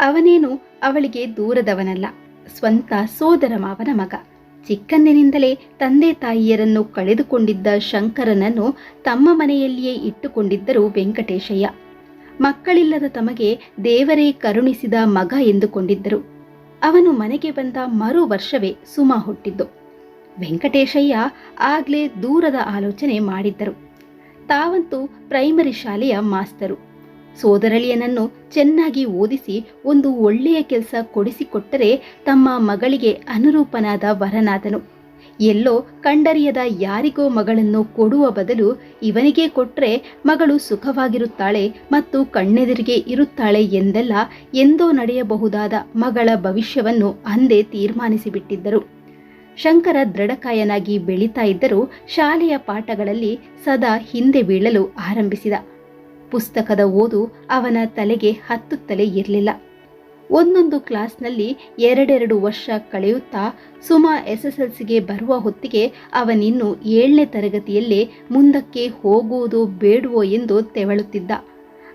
ಅವನೇನು ಅವಳಿಗೆ ದೂರದವನಲ್ಲ, ಸ್ವಂತ ಸೋದರ ಮಾವನ ಮಗ. ಚಿಕ್ಕಂದಿನಿಂದಲೇ ತಂದೆ ತಾಯಿಯರನ್ನು ಕಳೆದುಕೊಂಡಿದ್ದ ಶಂಕರನನ್ನು ತಮ್ಮ ಮನೆಯಲ್ಲಿಯೇ ಇಟ್ಟುಕೊಂಡಿದ್ದರು ವೆಂಕಟೇಶಯ್ಯ. ಮಕ್ಕಳಿಲ್ಲದ ತಮಗೆ ದೇವರೇ ಕರುಣಿಸಿದ ಮಗ ಎಂದುಕೊಂಡಿದ್ದರು. ಅವನು ಮನೆಗೆ ಬಂದ ಮರು ವರ್ಷವೇ ಸುಮಾ ಹುಟ್ಟಿದ್ದು. ವೆಂಕಟೇಶಯ್ಯ ಆಗ್ಲೇ ದೂರದ ಆಲೋಚನೆ ಮಾಡಿದ್ದರು. ತಾವಂತೂ ಪ್ರೈಮರಿ ಶಾಲೆಯ ಮಾಸ್ತರು. ಸೋದರಳಿಯನನ್ನು ಚೆನ್ನಾಗಿ ಓದಿಸಿ ಒಂದು ಒಳ್ಳೆಯ ಕೆಲಸ ಕೊಡಿಸಿಕೊಟ್ಟರೆ ತಮ್ಮ ಮಗಳಿಗೆ ಅನುರೂಪನಾದ ವರನಾದನು ಎಲ್ಲೋ ಕಂಡರಿಯದ ಯಾರಿಗೋ ಮಗಳನ್ನು ಕೊಡುವ ಬದಲು ಇವನಿಗೆ ಕೊಟ್ಟರೆ ಮಗಳು ಸುಖವಾಗಿರುತ್ತಾಳೆ ಮತ್ತು ಕಣ್ಣೆದುರಿಗೆ ಇರುತ್ತಾಳೆ ಎಂದೆಲ್ಲ ಎಂದೋ ನಡೆಯಬಹುದಾದ ಮಗಳ ಭವಿಷ್ಯವನ್ನು ಅಂದೇ ತೀರ್ಮಾನಿಸಿಬಿಟ್ಟಿದ್ದರು. ಶಂಕರ ದೃಢಕಾಯನಾಗಿ ಬೆಳೀತಾ ಇದ್ದರೂ ಶಾಲೆಯ ಪಾಠಗಳಲ್ಲಿ ಸದಾ ಹಿಂದೆ ಬೀಳಲು ಆರಂಭಿಸಿದ. ಪುಸ್ತಕದ ಓದು ಅವನ ತಲೆಗೆ ಹತ್ತುತ್ತಲೇ ಇರಲಿಲ್ಲ. ಒಂದೊಂದು ಕ್ಲಾಸ್ನಲ್ಲಿ ಎರಡೆರಡು ವರ್ಷ ಕಳೆಯುತ್ತಾ ಸುಮಾ ಎಸ್ಎಸ್ಎಲ್ಸಿಗೆ ಬರುವ ಹೊತ್ತಿಗೆ ಅವನಿನ್ನು ಏಳನೇ ತರಗತಿಯಲ್ಲೇ ಮುಂದಕ್ಕೆ ಹೋಗುವುದು ಬೇಡುವೋ ಎಂದು ತೆವಳುತ್ತಿದ್ದ.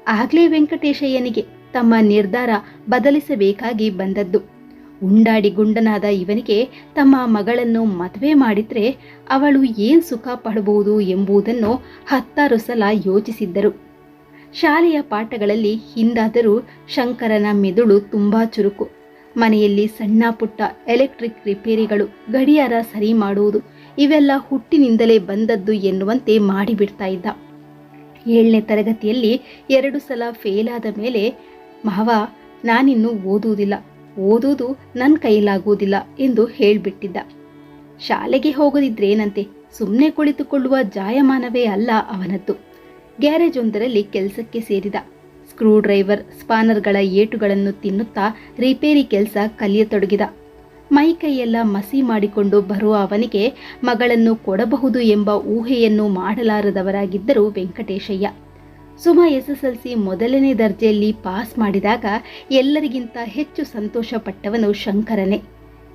ಆಗಲೇ ವೆಂಕಟೇಶಯ್ಯನಿಗೆ ತಮ್ಮ ನಿರ್ಧಾರ ಬದಲಿಸಬೇಕಾಗಿ ಬಂದದ್ದು. ಉಂಡಾಡಿ ಗುಂಡನಾದ ಇವನಿಗೆ ತಮ್ಮ ಮಗಳನ್ನು ಮದುವೆ ಮಾಡಿದ್ರೆ ಅವಳು ಏನು ಸುಖ ಪಡಬಹುದು ಎಂಬುದನ್ನು ಹತ್ತಾರು ಸಲ ಯೋಚಿಸಿದ್ದರು. ಶಾಲೆಯ ಪಾಠಗಳಲ್ಲಿ ಹಿಂದಾದರೂ ಶಂಕರನ ಮೆದುಳು ತುಂಬಾ ಚುರುಕು. ಮನೆಯಲ್ಲಿ ಸಣ್ಣ ಪುಟ್ಟ ಎಲೆಕ್ಟ್ರಿಕ್ ರಿಪೇರಿಗಳು, ಗಡಿಯಾರ ಸರಿ ಮಾಡುವುದು ಇವೆಲ್ಲ ಹುಟ್ಟಿನಿಂದಲೇ ಬಂದದ್ದು ಎನ್ನುವಂತೆ ಮಾಡಿಬಿಡ್ತಾ ಇದ್ದ. ಏಳನೇ ತರಗತಿಯಲ್ಲಿ ಎರಡು ಸಲ ಫೇಲ್ ಆದ ಮೇಲೆ, ಮಾವ, ನಾನಿನ್ನು ಓದುವುದಿಲ್ಲ. ಓದುವುದು ನನ್ನ ಕೈಲಾಗುವುದಿಲ್ಲ ಎಂದು ಹೇಳಿಬಿಟ್ಟಿದ್ದ. ಶಾಲೆಗೆ ಹೋಗದಿದ್ರೇನಂತೆ ಸುಮ್ಮನೆ ಕುಳಿತುಕೊಳ್ಳುವ ಜಾಯಮಾನವೇ ಅಲ್ಲ ಅವನದ್ದು. ಗ್ಯಾರೇಜ್ ಒಂದರಲ್ಲಿ ಕೆಲಸಕ್ಕೆ ಸೇರಿದ. ಸ್ಕ್ರೂ ಡ್ರೈವರ್ ಸ್ಪಾನರ್ಗಳ ಏಟುಗಳನ್ನು ತಿನ್ನುತ್ತಾ ರಿಪೇರಿ ಕೆಲಸ ಕಲಿಯತೊಡಗಿದ. ಮೈಕೈಯೆಲ್ಲ ಮಸಿ ಮಾಡಿಕೊಂಡು ಬರುವ ಅವನಿಗೆ ಮಗಳನ್ನು ಕೊಡಬಹುದು ಎಂಬ ಊಹೆಯನ್ನು ಮಾಡಲಾರದವರಾಗಿದ್ದರು ವೆಂಕಟೇಶಯ್ಯ. ಸುಮಾ ಎಸ್ಎಸ್ಎಲ್ಸಿ ಮೊದಲನೇ ದರ್ಜೆಯಲ್ಲಿ ಪಾಸ್ ಮಾಡಿದಾಗ ಎಲ್ಲರಿಗಿಂತ ಹೆಚ್ಚು ಸಂತೋಷಪಟ್ಟವನು ಶಂಕರನೇ.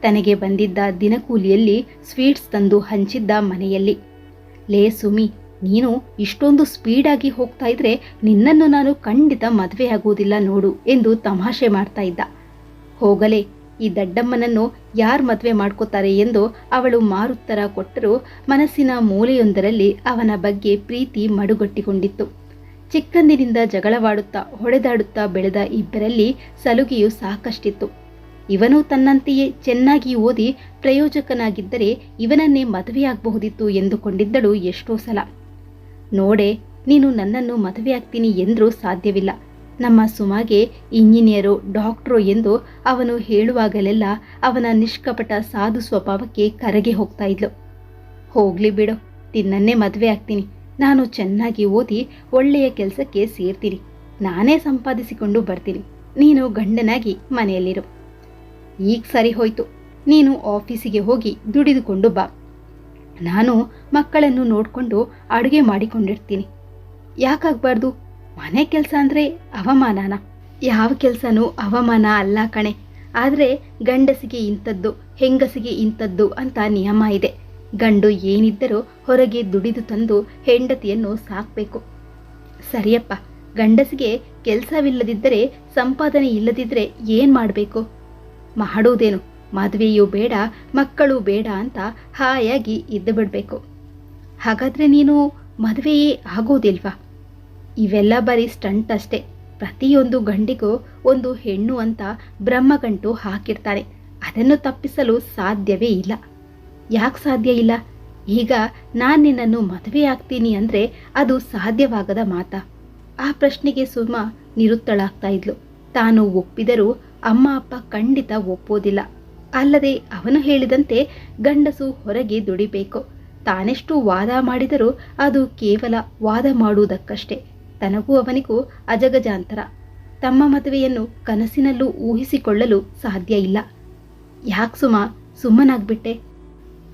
ತನಗೆ ಬಂದಿದ್ದ ದಿನಕೂಲಿಯಲ್ಲಿ ಸ್ವೀಟ್ಸ್ ತಂದು ಹಂಚಿದ್ದ ಮನೆಯಲ್ಲಿ. ಲೇ ಸುಮಿ ನೀನು ಇಷ್ಟೊಂದು ಸ್ಪೀಡಾಗಿ ಹೋಗ್ತಾ ಇದ್ರೆ ನಿನ್ನನ್ನು ನಾನು ಖಂಡಿತ ಮದುವೆಯಾಗುವುದಿಲ್ಲ ನೋಡು ಎಂದು ತಮಾಷೆ ಮಾಡ್ತಾ ಇದ್ದ. ಹೋಗಲೇ, ಈ ದಡ್ಡಮ್ಮನನ್ನು ಯಾರು ಮದುವೆ ಮಾಡ್ಕೋತಾರೆ ಎಂದು ಅವಳು ಮಾರುತ್ತರ ಕೊಟ್ಟರೂ ಮನಸ್ಸಿನ ಮೂಲೆಯೊಂದರಲ್ಲಿ ಅವನ ಬಗ್ಗೆ ಪ್ರೀತಿ ಮಡುಗಟ್ಟಿಕೊಂಡಿತ್ತು. ಚಿಕ್ಕಂದಿನಿಂದ ಜಗಳವಾಡುತ್ತಾ, ಹೊಡೆದಾಡುತ್ತಾ ಬೆಳೆದ ಇಬ್ಬರಲ್ಲಿ ಸಲುಗೆಯು ಸಾಕಷ್ಟಿತ್ತು. ಇವನು ತನ್ನಂತೆಯೇ ಚೆನ್ನಾಗಿ ಓದಿ ಪ್ರಯೋಜಕನಾಗಿದ್ದರೆ ಇವನನ್ನೇ ಮದುವೆಯಾಗಬಹುದಿತ್ತು ಎಂದುಕೊಂಡಿದ್ದಳು ಎಷ್ಟೋ ಸಲ. ನೋಡೆ, ನೀನು ನನ್ನನ್ನು ಮದುವೆಯಾಗ್ತೀನಿ ಎಂದರೂ ಸಾಧ್ಯವಿಲ್ಲ. ನಮ್ಮ ಸುಮಾಗೆ ಇಂಜಿನಿಯರು, ಡಾಕ್ಟ್ರು ಎಂದು ಅವನು ಹೇಳುವಾಗಲೆಲ್ಲ ಅವನ ನಿಷ್ಕಪಟ ಸಾಧು ಸ್ವಭಾವಕ್ಕೆ ಕರಗೆ ಹೋಗ್ತಾ ಇದ್ಲು. ಹೋಗ್ಲಿ ಬಿಡು, ನಿನ್ನನ್ನೇ ಮದುವೆ ಆಗ್ತೀನಿ ನಾನು ಚೆನ್ನಾಗಿ ಓದಿ ಒಳ್ಳೆಯ ಕೆಲಸಕ್ಕೆ ಸೇರ್ತೀನಿ. ನಾನೇ ಸಂಪಾದಿಸಿಕೊಂಡು ಬರ್ತೀನಿ. ನೀನು ಗಂಡನಾಗಿ ಮನೆಯಲ್ಲಿರು. ಈಗ ಸರಿ ಹೋಯ್ತು. ನೀನು ಆಫೀಸಿಗೆ ಹೋಗಿ ದುಡಿದುಕೊಂಡು ಬಾ. ನಾನು ಮಕ್ಕಳನ್ನು ನೋಡಿಕೊಂಡು ಅಡುಗೆ ಮಾಡಿಕೊಂಡಿರ್ತೀನಿ. ಯಾಕಾಗಬಾರ್ದು? ಮನೆ ಕೆಲಸ ಅಂದರೆ ಅವಮಾನನ? ಯಾವ ಕೆಲಸನೂ ಅವಮಾನ ಅಲ್ಲ ಕಣೆ. ಆದರೆ ಗಂಡಸಿಗೆ ಇಂಥದ್ದು, ಹೆಂಗಸಿಗೆ ಇಂಥದ್ದು ಅಂತ ನಿಯಮ ಇದೆ. ಗಂಡು ಏನಿದ್ದರೂ ಹೊರಗೆ ದುಡಿದು ತಂದು ಹೆಂಡತಿಯನ್ನು ಸಾಕಬೇಕು. ಸರಿಯಪ್ಪ, ಗಂಡಸಿಗೆ ಕೆಲಸವಿಲ್ಲದಿದ್ದರೆ, ಸಂಪಾದನೆ ಇಲ್ಲದಿದ್ದರೆ ಏನು ಮಾಡಬೇಕು? ಮಾಡುವುದೇನು? ಮದುವೆಯೂ ಬೇಡ, ಮಕ್ಕಳು ಬೇಡ ಅಂತ ಹಾಯಾಗಿ ಇದ್ದು ಬಿಡಬೇಕು. ಹಾಗಾದರೆ ನೀನು ಮದುವೆಯೇ ಆಗೋದಿಲ್ವಾ? ಇವೆಲ್ಲ ಬರೀ ಸ್ಟಂಟ್ ಅಷ್ಟೇ. ಪ್ರತಿಯೊಂದು ಗಂಡಿಗೂ ಒಂದು ಹೆಣ್ಣು ಅಂತ ಬ್ರಹ್ಮಗಂಟು ಹಾಕಿರ್ತಾರೆ. ಅದನ್ನು ತಪ್ಪಿಸಲು ಸಾಧ್ಯವೇ ಇಲ್ಲ. ಯಾಕೆ ಸಾಧ್ಯ ಇಲ್ಲ? ಈಗ ನಾನು ನಿನ್ನನ್ನು ಮದುವೆ ಆಗ್ತೀನಿ ಅಂದರೆ ಅದು ಸಾಧ್ಯವಾಗದ ಮಾತಾ. ಆ ಪ್ರಶ್ನೆಗೆ ಸುಮಾ ನಿರುತ್ತಳಾಗ್ತಾ ಇದ್ಲು. ತಾನು ಒಪ್ಪಿದರೂ ಅಮ್ಮ, ಅಪ್ಪ ಖಂಡಿತ ಒಪ್ಪೋದಿಲ್ಲ. ಅಲ್ಲದೆ ಅವನು ಹೇಳಿದಂತೆ ಗಂಡಸು ಹೊರಗೆ ದುಡಿಬೇಕು. ತಾನೆಷ್ಟು ವಾದ ಮಾಡಿದರೂ ಅದು ಕೇವಲ ವಾದ ಮಾಡುವುದಕ್ಕಷ್ಟೇ. ತನಗೂ ಅವನಿಗೂ ಅಜಗಜಾಂತರ. ತಮ್ಮ ಮದುವೆಯನ್ನು ಕನಸಿನಲ್ಲೂ ಊಹಿಸಿಕೊಳ್ಳಲು ಸಾಧ್ಯ ಇಲ್ಲ. ಯಾಕೆ ಸುಮ, ಸುಮ್ಮನಾಗ್ಬಿಟ್ಟೆ?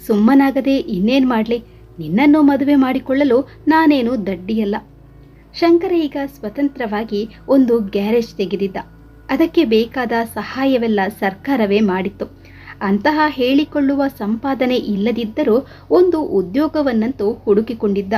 ಸುಮ್ಮನಾಗದೆ ಇನ್ನೇನು ಮಾಡಲಿ? ನಿನ್ನನ್ನು ಮದುವೆ ಮಾಡಿಕೊಳ್ಳಲು ನಾನೇನು ದಡ್ಡಿಯಲ್ಲ. ಶಂಕರ ಈಗ ಸ್ವತಂತ್ರವಾಗಿ ಒಂದು ಗ್ಯಾರೇಜ್ ತೆಗೆದಿದ್ದ. ಅದಕ್ಕೆ ಬೇಕಾದ ಸಹಾಯವೆಲ್ಲ ಸರ್ಕಾರವೇ ಮಾಡಿತ್ತು. ಅಂತಹ ಹೇಳಿಕೊಳ್ಳುವ ಸಂಪಾದನೆ ಇಲ್ಲದಿದ್ದರೂ ಒಂದು ಉದ್ಯೋಗವನ್ನಂತೂ ಹುಡುಕಿಕೊಂಡಿದ್ದ.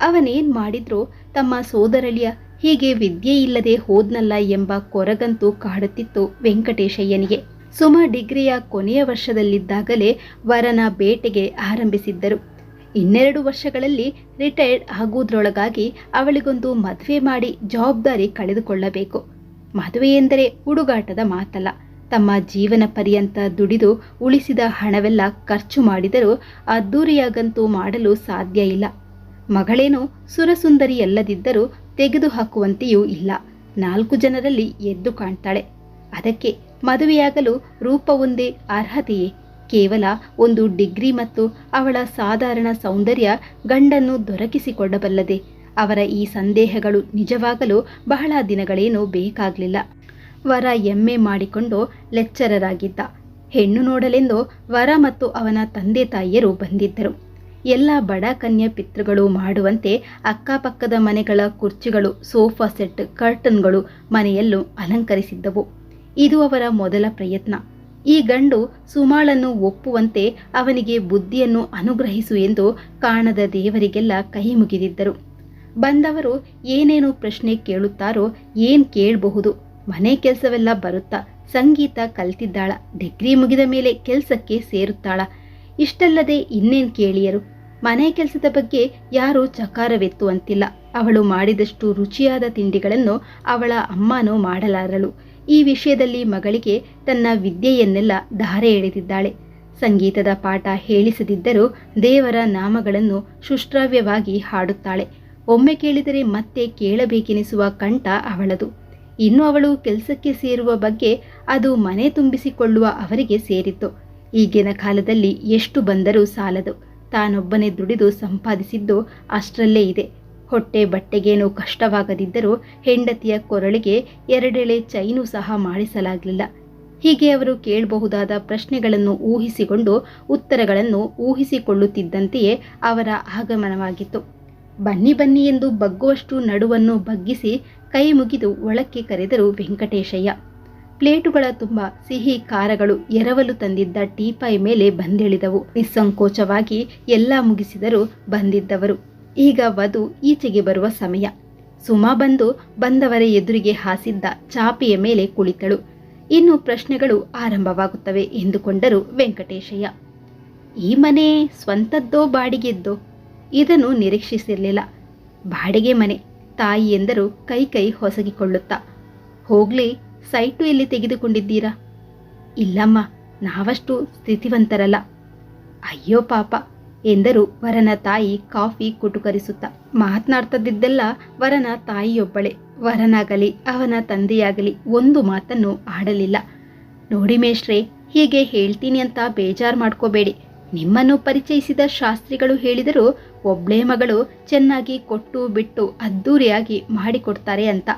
ಅವನೇನ್ ಮಾಡಿದ್ರೂ ತಮ್ಮ ಸೋದರಳಿಯ ಹೀಗೆ ವಿದ್ಯೆ ಇಲ್ಲದೆ ಹೋದ್ನಲ್ಲ ಎಂಬ ಕೊರಗಂತೂ ಕಾಡುತ್ತಿತ್ತು ವೆಂಕಟೇಶಯ್ಯನಿಗೆ. ಸುಮ ಡಿಗ್ರಿಯ ಕೊನೆಯ ವರ್ಷದಲ್ಲಿದ್ದಾಗಲೇ ವರನ ಬೇಟೆಗೆ ಆರಂಭಿಸಿದ್ದರು. ಇನ್ನೆರಡು ವರ್ಷಗಳಲ್ಲಿ ರಿಟೈರ್ಡ್ ಆಗುವುದರೊಳಗಾಗಿ ಅವಳಿಗೊಂದು ಮದುವೆ ಮಾಡಿ ಜವಾಬ್ದಾರಿ ಕಳೆದುಕೊಳ್ಳಬೇಕು. ಮದುವೆ ಎಂದರೆ ಹುಡುಗಾಟದ ಮಾತಲ್ಲ. ತಮ್ಮ ಜೀವನ ಪರ್ಯಂತ ದುಡಿದು ಉಳಿಸಿದ ಹಣವೆಲ್ಲ ಖರ್ಚು ಮಾಡಿದರೂ ಅದ್ದೂರಿಯಾಗಂತೂ ಮಾಡಲು ಸಾಧ್ಯ ಇಲ್ಲ. ಮಗಳೇನು ಸುರಸುಂದರಿಯಲ್ಲದಿದ್ದರೂ ತೆಗೆದುಹಾಕುವಂತೆಯೂ ಇಲ್ಲ. ನಾಲ್ಕು ಜನರಲ್ಲಿ ಎದ್ದು ಕಾಣ್ತಾಳೆ. ಅದಕ್ಕೆ ಮದುವೆಯಾಗಲು ರೂಪವೊಂದೇ ಅರ್ಹತೆಯೇ? ಕೇವಲ ಒಂದು ಡಿಗ್ರಿ ಮತ್ತು ಅವಳ ಸಾಧಾರಣ ಸೌಂದರ್ಯ ಗಂಡನ್ನು ದೊರಕಿಸಿಕೊಡಬಲ್ಲದೆ ಅವರ ಈ ಸಂದೇಹಗಳು ನಿಜವಾಗಲು ಬಹಳ ದಿನಗಳೇನೂ ಬೇಕಾಗಲಿಲ್ಲ. ವರ ಎಮ್ಮೆ ಮಾಡಿಕೊಂಡು ಲೆಚ್ಚರರಾಗಿದ್ದ. ಹೆಣ್ಣು ನೋಡಲೆಂದು ವರ ಮತ್ತು ಅವನ ತಂದೆ ತಾಯಿಯರು ಬಂದಿದ್ದರು. ಎಲ್ಲ ಬಡ ಕನ್ಯಾ ಪಿತೃಗಳು ಮಾಡುವಂತೆ ಅಕ್ಕಪಕ್ಕದ ಮನೆಗಳ ಕುರ್ಚಿಗಳು, ಸೋಫಾ ಸೆಟ್, ಕರ್ಟನ್ಗಳು ಮನೆಯಲ್ಲೂ ಅಲಂಕರಿಸಿದ್ದವು. ಇದು ಅವರ ಮೊದಲ ಪ್ರಯತ್ನ. ಈ ಗಂಡು ಸುಮಾಳನ್ನು ಒಪ್ಪುವಂತೆ ಅವನಿಗೆ ಬುದ್ಧಿಯನ್ನು ಅನುಗ್ರಹಿಸು ಎಂದು ಕಾಣದ ದೇವರಿಗೆಲ್ಲ ಕೈ ಮುಗಿದಿದ್ದರು. ಬಂದವರು ಏನೇನು ಪ್ರಶ್ನೆ ಕೇಳುತ್ತಾರೋ ಏನ್ ಕೇಳಬಹುದು? ಮನೆ ಕೆಲಸವೆಲ್ಲ ಬರುತ್ತಾ? ಸಂಗೀತ ಕಲ್ತಿದ್ದಾಳ. ಡಿಗ್ರಿ ಮುಗಿದ ಮೇಲೆ ಕೆಲಸಕ್ಕೆ ಸೇರುತ್ತಾಳ. ಇಷ್ಟಲ್ಲದೆ ಇನ್ನೇನ್ ಕೇಳಿಯರು? ಮನೆ ಕೆಲಸದ ಬಗ್ಗೆ ಯಾರೂ ಚಕಾರವೆತ್ತುವಂತಿಲ್ಲ ಅವಳು ಮಾಡಿದಷ್ಟು ರುಚಿಯಾದ ತಿಂಡಿಗಳನ್ನು ಅವಳ ಅಮ್ಮನೂ ಮಾಡಲಾರಳು. ಈ ವಿಷಯದಲ್ಲಿ ಮಗಳಿಗೆ ತನ್ನ ವಿದ್ಯೆಯನ್ನೆಲ್ಲ ಧಾರೆ ಎಳೆದಿದ್ದಾಳೆ. ಸಂಗೀತದ ಪಾಠ ಹೇಳಿಸದಿದ್ದರೂ ದೇವರ ನಾಮಗಳನ್ನು ಶುಶ್ರಾವ್ಯವಾಗಿ ಹಾಡುತ್ತಾಳೆ. ಒಮ್ಮೆ ಕೇಳಿದರೆ ಮತ್ತೆ ಕೇಳಬೇಕೆನಿಸುವ ಕಂಠ ಅವಳದು. ಇನ್ನು ಅವಳು ಕೆಲಸಕ್ಕೆ ಸೇರುವ ಬಗ್ಗೆ ಅದು ಮನೆ ತುಂಬಿಸಿಕೊಳ್ಳುವ ಅವರಿಗೆ ಸೇರಿತ್ತು. ಈಗಿನ ಕಾಲದಲ್ಲಿ ಎಷ್ಟು ಬಂದರೂ ಸಾಲದು. ತಾನೊಬ್ಬನೇ ದುಡಿದು ಸಂಪಾದಿಸಿದ್ದು ಅಷ್ಟರಲ್ಲೇ ಇದೆ. ಹೊಟ್ಟೆ ಬಟ್ಟೆಗೇನು ಕಷ್ಟವಾಗದಿದ್ದರೂ ಹೆಂಡತಿಯ ಕೊರಳಿಗೆ ಎರಡೆಳೆ ಚೈನು ಸಹ ಮಾಡಿಸಲಾಗಲಿಲ್ಲ. ಹೀಗೆ ಅವರು ಕೇಳಬಹುದಾದ ಪ್ರಶ್ನೆಗಳನ್ನು ಊಹಿಸಿಕೊಂಡು ಉತ್ತರಗಳನ್ನು ಊಹಿಸಿಕೊಳ್ಳುತ್ತಿದ್ದಂತೆಯೇ ಅವರ ಆಗಮನವಾಗಿತ್ತು. ಬನ್ನಿ ಬನ್ನಿ ಎಂದು ಬಗ್ಗುವಷ್ಟು ನಡುವನ್ನು ಬಗ್ಗಿಸಿ ಕೈ ಮುಗಿದು ಒಳಕ್ಕೆ ಕರೆದರು ವೆಂಕಟೇಶಯ್ಯ. ಪ್ಲೇಟುಗಳ ತುಂಬ ಸಿಹಿ ಖಾರಗಳು ಎರವಲು ತಂದಿದ್ದ ಟೀಪಾಯಿ ಮೇಲೆ ಬಂದಿಳಿದವು. ನಿಸ್ಸಂಕೋಚವಾಗಿ ಎಲ್ಲ ಮುಗಿಸಿದರು ಬಂದಿದ್ದವರು. ಈಗ ವಧು ಈಚೆಗೆ ಬರುವ ಸಮಯ. ಸುಮಾ ಬಂದು ಬಂದವರ ಎದುರಿಗೆ ಹಾಸಿದ್ದ ಚಾಪೆಯ ಮೇಲೆ ಕುಳಿತಳು. ಇನ್ನು ಪ್ರಶ್ನೆಗಳು ಆರಂಭವಾಗುತ್ತವೆ ಎಂದುಕೊಂಡರು ವೆಂಕಟೇಶಯ್ಯ. ಈ ಮನೆ ಸ್ವಂತದ್ದೋ ಬಾಡಿಗೆದ್ದೋ? ಇದನ್ನು ನಿರೀಕ್ಷಿಸಿರಲಿಲ್ಲ. ಬಾಡಿಗೆ ಮನೆ. ತಾಯಿ ಎಂದರು ಕೈ ಕೈ ಹೊಸಗಿಕೊಳ್ಳುತ್ತಾ. ಹೋಗ್ಲಿ, ಸೈಟು ಎಲ್ಲಿ ತೆಗೆದುಕೊಂಡಿದ್ದೀರಾ? ಇಲ್ಲಮ್ಮ, ನಾವಷ್ಟು ಸ್ಥಿತಿವಂತರಲ್ಲ. ಅಯ್ಯೋ ಪಾಪ, ಎಂದರು ವರನ ತಾಯಿ ಕಾಫಿ ಕುಟುಕರಿಸುತ್ತಾ. ಮಾತನಾಡ್ತದಿದ್ದೆಲ್ಲ ವರನ ತಾಯಿಯೊಬ್ಬಳೆ. ವರನಾಗಲಿ ಅವನ ತಂದೆಯಾಗಲಿ ಒಂದು ಮಾತನ್ನು ಆಡಲಿಲ್ಲ. ನೋಡಿ ಮೇಷ್ಟ್ರೆ, ಹೀಗೆ ಹೇಳ್ತೀನಿ ಅಂತ ಬೇಜಾರು ಮಾಡ್ಕೋಬೇಡಿ. ನಿಮ್ಮನ್ನು ಪರಿಚಯಿಸಿದ ಶಾಸ್ತ್ರಿಗಳು ಹೇಳಿದರು ಒಬ್ಳೇ ಮಗಳು ಚೆನ್ನಾಗಿ ಕೊಟ್ಟು ಬಿಟ್ಟು ಅದ್ದೂರಿಯಾಗಿ ಮಾಡಿಕೊಡ್ತಾರೆ ಅಂತ.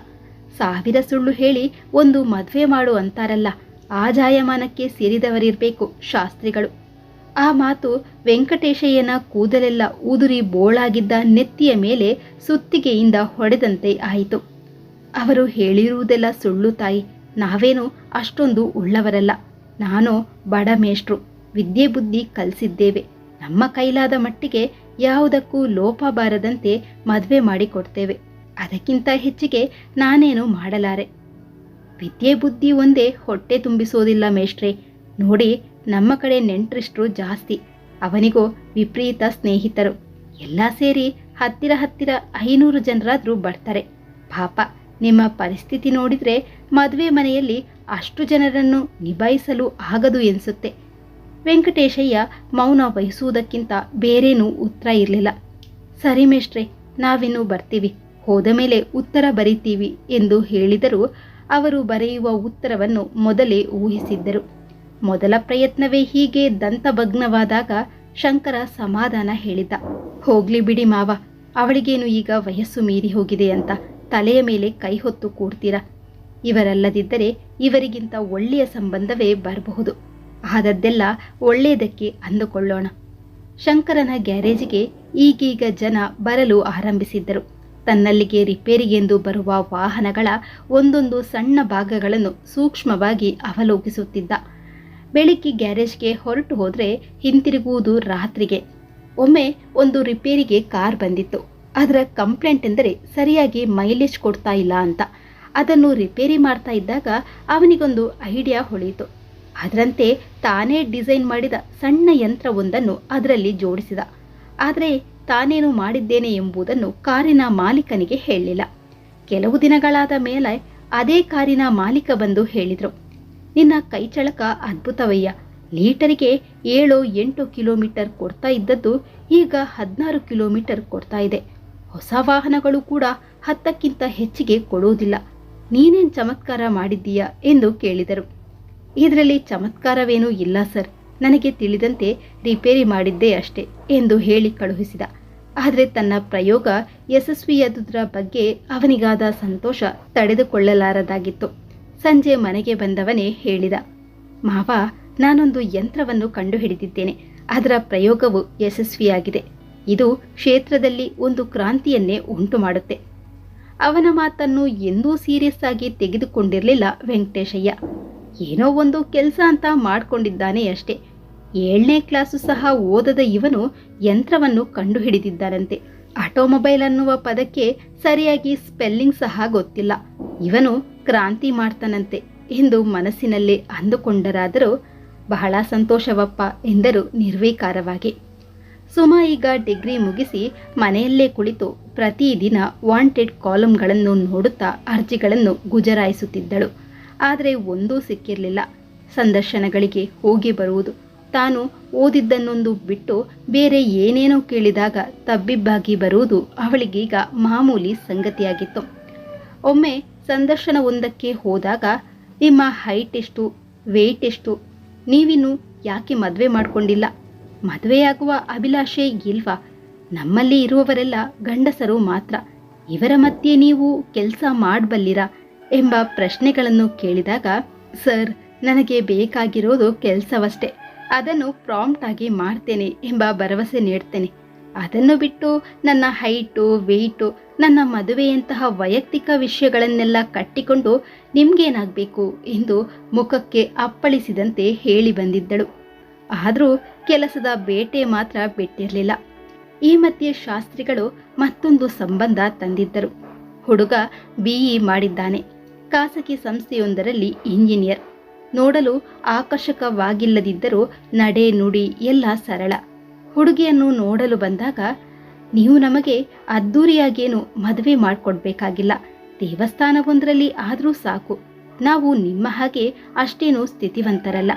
ಸಾವಿರ ಸುಳ್ಳು ಹೇಳಿ ಒಂದು ಮದುವೆ ಮಾಡು ಅಂತಾರಲ್ಲ, ಆ ಜಾಯಮಾನಕ್ಕೆ ಸೇರಿದವರಿರಬೇಕು ಶಾಸ್ತ್ರಿಗಳು. ಆ ಮಾತು ವೆಂಕಟೇಶಯ್ಯನ ಕೂದಲೆಲ್ಲ ಉದುರಿ ಬೋಳಾಗಿದ್ದ ನೆತ್ತಿಯ ಮೇಲೆ ಸುತ್ತಿಗೆಯಿಂದ ಹೊಡೆದಂತೆ ಆಯಿತು. ಅವರು ಹೇಳಿರುವುದೆಲ್ಲ ಸುಳ್ಳು ತಾಯಿ, ನಾವೇನು ಅಷ್ಟೊಂದು ಉಳ್ಳವರಲ್ಲ, ನಾನು ಬಡ ಮೇಷ್ಟ್ರು. ವಿದ್ಯೆ ಬುದ್ಧಿ ಕಲಿಸಿದ್ದೇವೆ. ನಮ್ಮ ಕೈಲಾದ ಮಟ್ಟಿಗೆ ಯಾವುದಕ್ಕೂ ಲೋಪ ಬಾರದಂತೆ ಮದುವೆ ಮಾಡಿಕೊಡ್ತೇವೆ. ಅದಕ್ಕಿಂತ ಹೆಚ್ಚಿಗೆ ನಾನೇನು ಮಾಡಲಾರೆ? ವಿದ್ಯೆ ಬುದ್ಧಿ ಒಂದೇ ಹೊಟ್ಟೆ ತುಂಬಿಸೋದಿಲ್ಲ ಮೇಷ್ಟ್ರೆ. ನೋಡಿ, ನಮ್ಮ ಕಡೆ ನೆಂಟ್ರಿಷ್ಟ್ರು ಜಾಸ್ತಿ. ಅವನಿಗೂ ವಿಪರೀತ ಸ್ನೇಹಿತರು. ಎಲ್ಲ ಸೇರಿ ಹತ್ತಿರ ಹತ್ತಿರ ಐನೂರು ಜನರಾದರೂ ಬರ್ತಾರೆ. ಪಾಪ, ನಿಮ್ಮ ಪರಿಸ್ಥಿತಿ ನೋಡಿದರೆ ಮದುವೆ ಮನೆಯಲ್ಲಿ ಅಷ್ಟು ಜನರನ್ನು ನಿಭಾಯಿಸಲು ಆಗದು ಎನಿಸುತ್ತೆ. ವೆಂಕಟೇಶಯ್ಯ ಮೌನ ವಹಿಸುವುದಕ್ಕಿಂತ ಬೇರೇನೂ ಉತ್ತರ ಇರಲಿಲ್ಲ. ಸರಿ ಮೇಷ್ಟ್ರೆ, ನಾವಿನ್ನು ಬರ್ತೀವಿ. ಹೋದ ಮೇಲೆ ಉತ್ತರ ಬರೀತೀವಿ ಎಂದು ಹೇಳಿದರೂ ಅವರು ಬರೆಯುವ ಉತ್ತರವನ್ನು ಮೊದಲೇ ಊಹಿಸಿದ್ದರು. ಮೊದಲ ಪ್ರಯತ್ನವೇ ಹೀಗೆ ದಂತಭಗ್ನವಾದಾಗ ಶಂಕರ ಸಮಾಧಾನ ಹೇಳಿದ್ದ ಹೋಗ್ಲಿ ಬಿಡಿ ಮಾವ, ಅವಳಿಗೇನು ಈಗ ವಯಸ್ಸು ಮೀರಿ ಹೋಗಿದೆ ಅಂತ ತಲೆಯ ಮೇಲೆ ಕೈ ಹೊತ್ತು ಕೂಡ್ತೀರಾ? ಇವರಲ್ಲದಿದ್ದರೆ ಇವರಿಗಿಂತ ಒಳ್ಳೆಯ ಸಂಬಂಧವೇ ಬರಬಹುದು. ಆದದ್ದೆಲ್ಲ ಒಳ್ಳೆಯದಕ್ಕೆ ಅಂದುಕೊಳ್ಳೋಣ. ಶಂಕರನ ಗ್ಯಾರೇಜಿಗೆ ಈಗೀಗ ಜನ ಬರಲು ಆರಂಭಿಸಿದ್ದರು. ತನ್ನಲ್ಲಿಗೆ ರಿಪೇರಿಗೆಂದು ಬರುವ ವಾಹನಗಳ ಒಂದೊಂದು ಸಣ್ಣ ಭಾಗಗಳನ್ನು ಸೂಕ್ಷ್ಮವಾಗಿ ಅವಲೋಕಿಸುತ್ತಿದ್ದ. ಬೆಳಿಗ್ಗೆ ಗ್ಯಾರೇಜ್ಗೆ ಹೊರಟು ಹೋದರೆ ಹಿಂತಿರುಗುವುದು ರಾತ್ರಿಗೆ. ಒಮ್ಮೆ ಒಂದು ರಿಪೇರಿಗೆ ಕಾರ್ ಬಂದಿತ್ತು. ಅದರ ಕಂಪ್ಲೇಂಟ್ ಎಂದರೆ ಸರಿಯಾಗಿ ಮೈಲೇಜ್ ಕೊಡ್ತಾ ಇಲ್ಲ ಅಂತ. ಅದನ್ನು ರಿಪೇರಿ ಮಾಡ್ತಾ ಇದ್ದಾಗ ಅವನಿಗೊಂದು ಐಡಿಯಾ ಹೊಳೆಯಿತು. ಅದರಂತೆ ತಾನೇ ಡಿಸೈನ್ ಮಾಡಿದ ಸಣ್ಣ ಯಂತ್ರವೊಂದನ್ನು ಅದರಲ್ಲಿ ಜೋಡಿಸಿದ. ಆದರೆ ತಾನೇನು ಮಾಡಿದ್ದೇನೆ ಎಂಬುದನ್ನು ಕಾರಿನ ಮಾಲೀಕನಿಗೆ ಹೇಳಲಿಲ್ಲ. ಕೆಲವು ದಿನಗಳಾದ ಮೇಲೆ ಅದೇ ಕಾರಿನ ಮಾಲೀಕ ಬಂದು ಹೇಳಿದರು, ನಿನ್ನ ಕೈಚಳಕ ಅದ್ಭುತವಯ್ಯ. ಲೀಟರಿಗೆ ಏಳು ಎಂಟು ಕಿಲೋಮೀಟರ್ ಕೊಡ್ತಾ ಇದ್ದದ್ದು ಈಗ ಹದಿನಾರು ಕಿಲೋಮೀಟರ್ ಕೊಡ್ತಾ ಇದೆ. ಹೊಸ ವಾಹನಗಳು ಕೂಡ ಹತ್ತಕ್ಕಿಂತ ಹೆಚ್ಚಿಗೆ ಕೊಡುವುದಿಲ್ಲ ನೀನೇನು ಚಮತ್ಕಾರ ಮಾಡಿದ್ದೀಯಾ? ಎಂದು ಕೇಳಿದರು. ಇದರಲ್ಲಿ ಚಮತ್ಕಾರವೇನೂ ಇಲ್ಲ ಸರ್. ನನಗೆ ತಿಳಿದಂತೆ ರಿಪೇರಿ ಮಾಡಿದ್ದೇ ಅಷ್ಟೇ ಎಂದು ಹೇಳಿ ಕಳುಹಿಸಿದ. ಆದರೆ ತನ್ನ ಪ್ರಯೋಗ ಯಶಸ್ವಿಯಾದುದರ ಬಗ್ಗೆ ಅವನಿಗಾದ ಸಂತೋಷ ತಡೆದುಕೊಳ್ಳಲಾರದಾಗಿತ್ತು. ಸಂಜೆ ಮನೆಗೆ ಬಂದವನೇ ಹೇಳಿದ, ಮಾವ, ನಾನೊಂದು ಯಂತ್ರವನ್ನು ಕಂಡುಹಿಡಿದಿದ್ದೇನೆ. ಅದರ ಪ್ರಯೋಗವು ಯಶಸ್ವಿಯಾಗಿದೆ. ಇದು ಕ್ಷೇತ್ರದಲ್ಲಿ ಒಂದು ಕ್ರಾಂತಿಯನ್ನೇ ಉಂಟು ಮಾಡುತ್ತೆ ಅವನ ಮಾತನ್ನು ಎಂದೂ ಸೀರಿಯಸ್ ಆಗಿ ತೆಗೆದುಕೊಂಡಿರಲಿಲ್ಲ ವೆಂಕಟೇಶಯ್ಯ. ಏನೋ ಒಂದು ಕೆಲಸ ಅಂತ ಮಾಡಿಕೊಂಡಿದ್ದಾನೆ ಅಷ್ಟೇ. ಏಳನೇ ಕ್ಲಾಸು ಸಹ ಓದದ ಇವನು ಯಂತ್ರವನ್ನು ಕಂಡುಹಿಡಿದಿದ್ದಾನಂತೆ ಆಟೋಮೊಬೈಲ್ ಅನ್ನುವ ಪದಕ್ಕೆ ಸರಿಯಾಗಿ ಸ್ಪೆಲ್ಲಿಂಗ್ ಸಹ ಗೊತ್ತಿಲ್ಲ. ಇವನು ಕ್ರಾಂತಿ ಮಾಡ್ತಾನಂತೆ ಎಂದು ಮನಸ್ಸಿನಲ್ಲೇ ಅಂದುಕೊಂಡರಾದರೂ ಬಹಳ ಸಂತೋಷವಪ್ಪ ಎಂದರು ನಿರ್ವಿಕಾರವಾಗಿ. ಸುಮಾ ಈಗ ಡಿಗ್ರಿ ಮುಗಿಸಿ ಮನೆಯಲ್ಲೇ ಕುಳಿತು ಪ್ರತಿದಿನ ವಾಂಟೆಡ್ ಕಾಲಂಗಳನ್ನು ನೋಡುತ್ತಾ ಅರ್ಜಿಗಳನ್ನು ಗುಜರಾಯಿಸುತ್ತಿದ್ದಳು. ಆದರೆ ಒಂದೂ ಸಿಕ್ಕಿರಲಿಲ್ಲ. ಸಂದರ್ಶನಗಳಿಗೆ ಹೋಗಿ ಬರುವುದು. ತಾನು ಓದಿದ್ದನ್ನೊಂದು ಬಿಟ್ಟು ಬೇರೆ ಏನೇನೋ ಕೇಳಿದಾಗ ತಬ್ಬಿಬ್ಬಾಗಿ ಬರುವುದು ಅವಳಿಗೀಗ ಮಾಮೂಲಿ ಸಂಗತಿಯಾಗಿತ್ತು. ಒಮ್ಮೆ ಸಂದರ್ಶನವೊಂದಕ್ಕೆ ಹೋದಾಗ, ನಿಮ್ಮ ಹೈಟ್ ಎಷ್ಟು ವೆಯ್ಟ್ ಎಷ್ಟು, ನೀವಿನ್ನು ಯಾಕೆ ಮದುವೆ ಮಾಡಿಕೊಂಡಿಲ್ಲ? ಮದುವೆಯಾಗುವ ಅಭಿಲಾಷೆ ಇಲ್ವಾ? ನಮ್ಮಲ್ಲಿ ಇರುವವರೆಲ್ಲ ಗಂಡಸರು ಮಾತ್ರ. ಇವರ ಮಧ್ಯೆ ನೀವು ಕೆಲಸ ಮಾಡಬಲ್ಲಿರಾ? ಎಂಬ ಪ್ರಶ್ನೆಗಳನ್ನು ಕೇಳಿದಾಗ, ಸರ್, ನನಗೆ ಬೇಕಾಗಿರೋದು ಕೆಲಸವಷ್ಟೇ. ಅದನ್ನು ಪ್ರಾಂಪ್ಟ್ ಆಗಿ ಮಾಡ್ತೇನೆ ಎಂಬ ಭರವಸೆ ನೀಡ್ತೇನೆ. ಅದನ್ನು ಬಿಟ್ಟು ನನ್ನ ಹೈಟು, ವೆಯ್ಟು, ನನ್ನ ಮದುವೆಯಂತಹ ವೈಯಕ್ತಿಕ ವಿಷಯಗಳನ್ನೆಲ್ಲ ಕಟ್ಟಿಕೊಂಡು ನಿಮ್ಗೇನಾಗಬೇಕು ಎಂದು ಮುಖಕ್ಕೆ ಅಪ್ಪಳಿಸಿದಂತೆ ಹೇಳಿ ಬಂದಿದ್ದಳು. ಆದರೂ ಕೆಲಸದ ಬೇಟೆ ಮಾತ್ರ ಬಿಟ್ಟಿರಲಿಲ್ಲ. ಈ ಮಧ್ಯೆ ಶಾಸ್ತ್ರಿಗಳು ಮತ್ತೊಂದು ಸಂಬಂಧ ತಂದಿದ್ದರು. ಹುಡುಗ ಬಿಇ ಮಾಡಿದ್ದಾನೆ. ಖಾಸಗಿ ಸಂಸ್ಥೆಯೊಂದರಲ್ಲಿ ಇಂಜಿನಿಯರ್. ನೋಡಲು ಆಕರ್ಷಕವಾಗಿಲ್ಲದಿದ್ದರೂ ನಡೆ ನುಡಿ ಎಲ್ಲ ಸರಳ. ಹುಡುಗಿಯನ್ನು ನೋಡಲು ಬಂದಾಗ, ನೀವು ನಮಗೆ ಅದ್ದೂರಿಯಾಗೇನು ಮದುವೆ ಮಾಡಿಕೊಡ್ಬೇಕಾಗಿಲ್ಲ. ದೇವಸ್ಥಾನವೊಂದರಲ್ಲಿ ಆದರೂ ಸಾಕು. ನಾವು ನಿಮ್ಮ ಹಾಗೆ ಅಷ್ಟೇನು ಸ್ಥಿತಿವಂತರಲ್ಲ.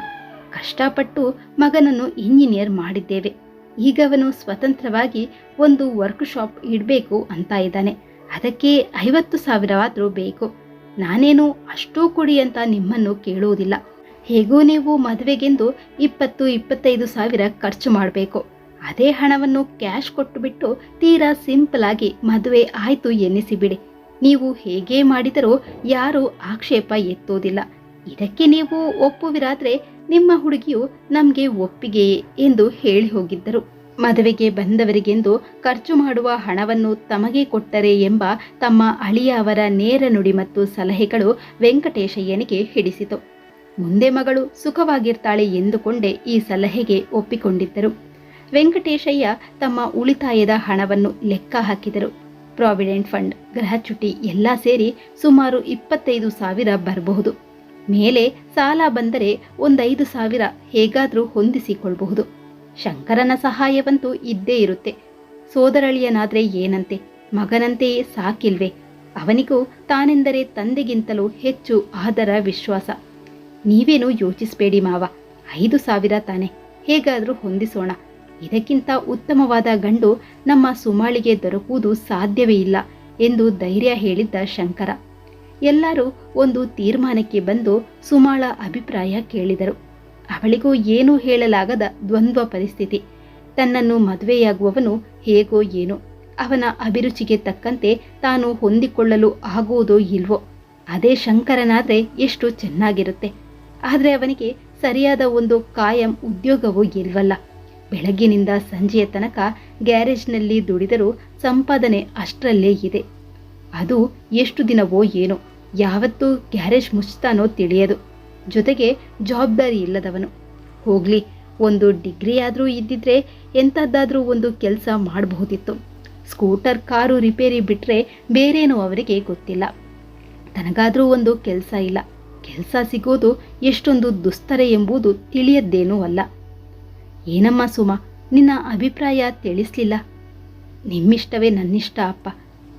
ಕಷ್ಟಪಟ್ಟು ಮಗನನ್ನು ಇಂಜಿನಿಯರ್ ಮಾಡಿದ್ದೇವೆ. ಈಗ ಅವನು ಸ್ವತಂತ್ರವಾಗಿ ಒಂದು ವರ್ಕ್ಶಾಪ್ ಇಡಬೇಕು ಅಂತ ಇದ್ದಾನೆ. ಅದಕ್ಕೆ ಐವತ್ತು ಸಾವಿರವಾದರೂ ಬೇಕು. ನಾನೇನು ಅಷ್ಟೂ ಕೊಡಿ ಅಂತ ನಿಮ್ಮನ್ನು ಕೇಳುವುದಿಲ್ಲ. ಹೇಗೂ ನೀವು ಮದುವೆಗೆಂದು ಇಪ್ಪತ್ತು ಇಪ್ಪತ್ತೈದು ಸಾವಿರ ಖರ್ಚು ಮಾಡಬೇಕು. ಅದೇ ಹಣವನ್ನು ಕ್ಯಾಶ್ ಕೊಟ್ಟುಬಿಟ್ಟು ತೀರಾ ಸಿಂಪಲ್ ಆಗಿ ಮದುವೆ ಆಯ್ತು ಎನ್ನಿಸಿಬಿಡಿ. ನೀವು ಹೇಗೆ ಮಾಡಿದರೂ ಯಾರೂ ಆಕ್ಷೇಪ ಎತ್ತೋದಿಲ್ಲ ಇದಕ್ಕೆ ನೀವು ಒಪ್ಪುವಿರಾದ್ರೆ ನಿಮ್ಮ ಹುಡುಗಿಯು ನಮಗೆ ಒಪ್ಪಿಗೆಯೇ ಎಂದು ಹೇಳಿ ಹೋಗಿದ್ದರು. ಮದುವೆಗೆ ಬಂದವರಿಗೆಂದು ಖರ್ಚು ಮಾಡುವ ಹಣವನ್ನು ತಮಗೆ ಕೊಟ್ಟರೆ ಎಂಬ ತಮ್ಮ ಅಳಿಯ ಅವರ ನೇರ ನುಡಿ ಮತ್ತು ಸಲಹೆಗಳು ವೆಂಕಟೇಶಯ್ಯನಿಗೆ ಹಿಡಿಸಿತು. ಮುಂದೆ ಮಗಳು ಸುಖವಾಗಿರ್ತಾಳೆ ಎಂದುಕೊಂಡೇ ಈ ಸಲಹೆಗೆ ಒಪ್ಪಿಕೊಂಡಿದ್ದರು. ವೆಂಕಟೇಶಯ್ಯ ತಮ್ಮ ಉಳಿತಾಯದ ಹಣವನ್ನು ಲೆಕ್ಕ ಹಾಕಿದರು. ಪ್ರಾವಿಡೆಂಟ್ ಫಂಡ್ ಗೃಹಚುಟಿ ಎಲ್ಲ ಸೇರಿ ಸುಮಾರು ಇಪ್ಪತ್ತೈದು ಸಾವಿರ ಬರಬಹುದು. ಮೇಲೆ ಸಾಲ ಬಂದರೆ ಒಂದೈದು ಸಾವಿರ ಹೇಗಾದರೂ ಹೊಂದಿಸಿಕೊಳ್ಳಬಹುದು ಶಂಕರನ ಸಹಾಯವಂತೂ ಇದ್ದೇ ಇರುತ್ತೆ. ಸೋದರಳಿಯನಾದ್ರೆ ಏನಂತೆ? ಮಗನಂತೆಯೇ ಸಾಕಿಲ್ವೆ? ಅವನಿಗೂ ತಾನೆಂದರೆ ತಂದೆಗಿಂತಲೂ ಹೆಚ್ಚು ಆದರ ವಿಶ್ವಾಸ. ನೀವೇನು ಯೋಚಿಸಬೇಡಿ ಮಾವ. ಐದು ಸಾವಿರ ತಾನೆ. ಹೇಗಾದರೂ ಹೊಂದಿಸೋಣ. ಇದಕ್ಕಿಂತ ಉತ್ತಮವಾದ ಗಂಡು ನಮ್ಮ ಸುಮಾಳಿಗೆ ದೊರಕುವುದು ಸಾಧ್ಯವೇ ಇಲ್ಲ ಎಂದು ಧೈರ್ಯ ಹೇಳಿದ್ದ ಶಂಕರ. ಎಲ್ಲರೂ ಒಂದು ತೀರ್ಮಾನಕ್ಕೆ ಬಂದು ಸುಮಾಳ ಅಭಿಪ್ರಾಯ ಕೇಳಿದರು. ಅವಳಿಗೂ ಏನೂ ಹೇಳಲಾಗದ ದ್ವಂದ್ವ ಪರಿಸ್ಥಿತಿ. ತನ್ನನ್ನು ಮದುವೆಯಾಗುವವನು ಹೇಗೋ ಏನೋ, ಅವನ ಅಭಿರುಚಿಗೆ ತಕ್ಕಂತೆ ತಾನು ಹೊಂದಿಕೊಳ್ಳಲು ಆಗುವುದೋ ಇಲ್ವೋ, ಅದೇ ಶಂಕರನಾದರೆ ಎಷ್ಟು ಚೆನ್ನಾಗಿರುತ್ತೆ. ಆದರೆ ಅವನಿಗೆ ಸರಿಯಾದ ಒಂದು ಕಾಯಂ ಉದ್ಯೋಗವೂ ಇಲ್ವಲ್ಲ. ಬೆಳಗ್ಗಿನಿಂದ ಸಂಜೆಯ ತನಕ ಗ್ಯಾರೇಜ್ನಲ್ಲಿ ದುಡಿದರೂ ಸಂಪಾದನೆ ಅಷ್ಟರಲ್ಲೇ ಇದೆ. ಅದು ಎಷ್ಟು ದಿನವೋ ಏನೋ, ಯಾವತ್ತೂ ಗ್ಯಾರೇಜ್ ಮುಚ್ತಾನೋ ತಿಳಿಯದು. ಜೊತೆಗೆ ಜವಾಬ್ದಾರಿ ಇಲ್ಲದವನು. ಹೋಗ್ಲಿ, ಒಂದು ಡಿಗ್ರಿ ಆದರೂ ಇದ್ದಿದ್ರೆ ಎಂಥದ್ದಾದರೂ ಒಂದು ಕೆಲಸ ಮಾಡಬಹುದಿತ್ತು. ಸ್ಕೂಟರ್, ಕಾರು ರಿಪೇರಿ ಬಿಟ್ಟರೆ ಬೇರೇನೂ ಅವರಿಗೆ ಗೊತ್ತಿಲ್ಲ. ತನಗಾದರೂ ಒಂದು ಕೆಲಸ ಇಲ್ಲ. ಕೆಲಸ ಸಿಗೋದು ಎಷ್ಟೊಂದು ದುಸ್ತರ ಎಂಬುದು ತಿಳಿಯದ್ದೇನೂ ಅಲ್ಲ. ಏನಮ್ಮ ಸುಮ, ನಿನ್ನ ಅಭಿಪ್ರಾಯ ತಿಳಿಸ್ಲಿಲ್ಲ? ನಿಮ್ಮಿಷ್ಟವೇ ನನ್ನಿಷ್ಟ ಅಪ್ಪ.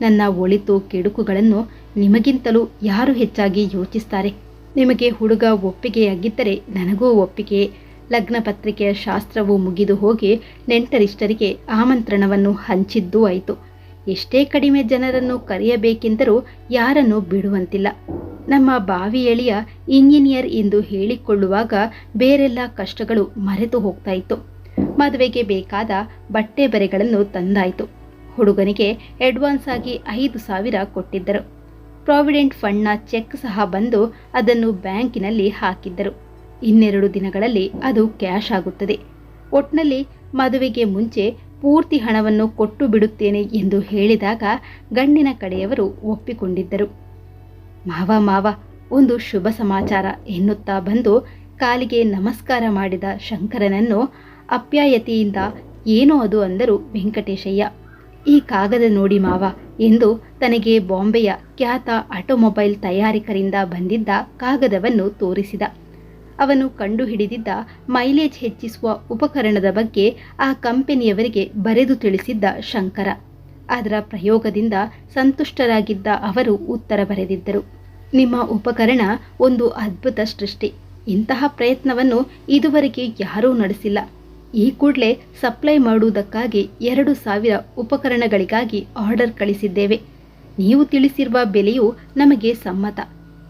ನನ್ನ ಒಳಿತು ಕೆಡುಕುಗಳನ್ನು ನಿಮಗಿಂತಲೂ ಯಾರು ಹೆಚ್ಚಾಗಿ ಯೋಚಿಸ್ತಾರೆ? ನಿಮಗೆ ಹುಡುಗ ಒಪ್ಪಿಗೆಯಾಗಿದ್ದರೆ ನನಗೂ ಒಪ್ಪಿಗೆ. ಲಗ್ನ ಪತ್ರಿಕೆಯ ಶಾಸ್ತ್ರವು ಮುಗಿದು ಹೋಗಿ ನೆಂಟರಿಷ್ಟರಿಗೆ ಆಮಂತ್ರಣವನ್ನು ಹಂಚಿದ್ದೂ ಆಯಿತು. ಎಷ್ಟೇ ಕಡಿಮೆ ಜನರನ್ನು ಕರೆಯಬೇಕೆಂದರೂ ಯಾರನ್ನು ಬಿಡುವಂತಿಲ್ಲ. ನಮ್ಮ ಬಾವಿ ಎಳೆಯ ಇಂಜಿನಿಯರ್ ಎಂದು ಹೇಳಿಕೊಳ್ಳುವಾಗ ಬೇರೆಲ್ಲ ಕಷ್ಟಗಳು ಮರೆತು ಹೋಗ್ತಾ ಇತ್ತು. ಮದುವೆಗೆ ಬೇಕಾದ ಬಟ್ಟೆ ಬರೆಗಳನ್ನು ತಂದಾಯಿತು. ಹುಡುಗನಿಗೆ ಅಡ್ವಾನ್ಸ್ ಆಗಿ ಐದು ಸಾವಿರ ಕೊಟ್ಟಿದ್ದರು. ಪ್ರಾವಿಡೆಂಟ್ ಫಂಡ್ನ ಚೆಕ್ ಸಹ ಬಂದು ಅದನ್ನು ಬ್ಯಾಂಕಿನಲ್ಲಿ ಹಾಕಿದ್ದರು. ಇನ್ನೆರಡು ದಿನಗಳಲ್ಲಿ ಅದು ಕ್ಯಾಶ್ ಆಗುತ್ತದೆ. ಒಟ್ನಲ್ಲಿ ಮದುವೆಗೆ ಮುಂಚೆ ಪೂರ್ತಿ ಹಣವನ್ನು ಕೊಟ್ಟು ಬಿಡುತ್ತೇನೆ ಎಂದು ಹೇಳಿದಾಗ ಗಂಡಿನ ಕಡೆಯವರು ಒಪ್ಪಿಕೊಂಡಿದ್ದರು. ಮಾವ ಮಾವ, ಒಂದು ಶುಭ ಸಮಾಚಾರ ಎನ್ನುತ್ತಾ ಬಂದು ಕಾಲಿಗೆ ನಮಸ್ಕಾರ ಮಾಡಿದ ಶಂಕರನನ್ನು ಅಪ್ಯಾಯತೆಯಿಂದ ಏನೋ ಅದು ಅಂದರು ವೆಂಕಟೇಶಯ್ಯ. ಈ ಕಾಗದ ನೋಡಿ ಮಾವ ಎಂದು ತನಗೆ ಬಾಂಬೆಯ ಖ್ಯಾತ ಆಟೋಮೊಬೈಲ್ ತಯಾರಿಕರಿಂದ ಬಂದಿದ್ದ ಕಾಗದವನ್ನು ತೋರಿಸಿದ. ಅವನು ಕಂಡುಹಿಡಿದಿದ್ದ ಮೈಲೇಜ್ ಹೆಚ್ಚಿಸುವ ಉಪಕರಣದ ಬಗ್ಗೆ ಆ ಕಂಪನಿಯವರಿಗೆ ಬರೆದು ತಿಳಿಸಿದ್ದ ಶಂಕರ. ಅದರ ಪ್ರಯೋಗದಿಂದ ಸಂತುಷ್ಟರಾಗಿದ್ದ ಅವರು ಉತ್ತರ ಬರೆದಿದ್ದರು. ನಿಮ್ಮ ಉಪಕರಣ ಒಂದು ಅದ್ಭುತ ಸೃಷ್ಟಿ. ಇಂತಹ ಪ್ರಯತ್ನವನ್ನು ಇದುವರೆಗೆ ಯಾರೂ ನಡೆಸಿಲ್ಲ. ಈ ಕೂಡಲೇ ಸಪ್ಲೈ ಮಾಡುವುದಕ್ಕಾಗಿ ಎರಡು ಸಾವಿರ ಉಪಕರಣಗಳಿಗಾಗಿ ಆರ್ಡರ್ ಕಳಿಸಿದ್ದೇವೆ. ನೀವು ತಿಳಿಸಿರುವ ಬೆಲೆಯು ನಮಗೆ ಸಮ್ಮತ.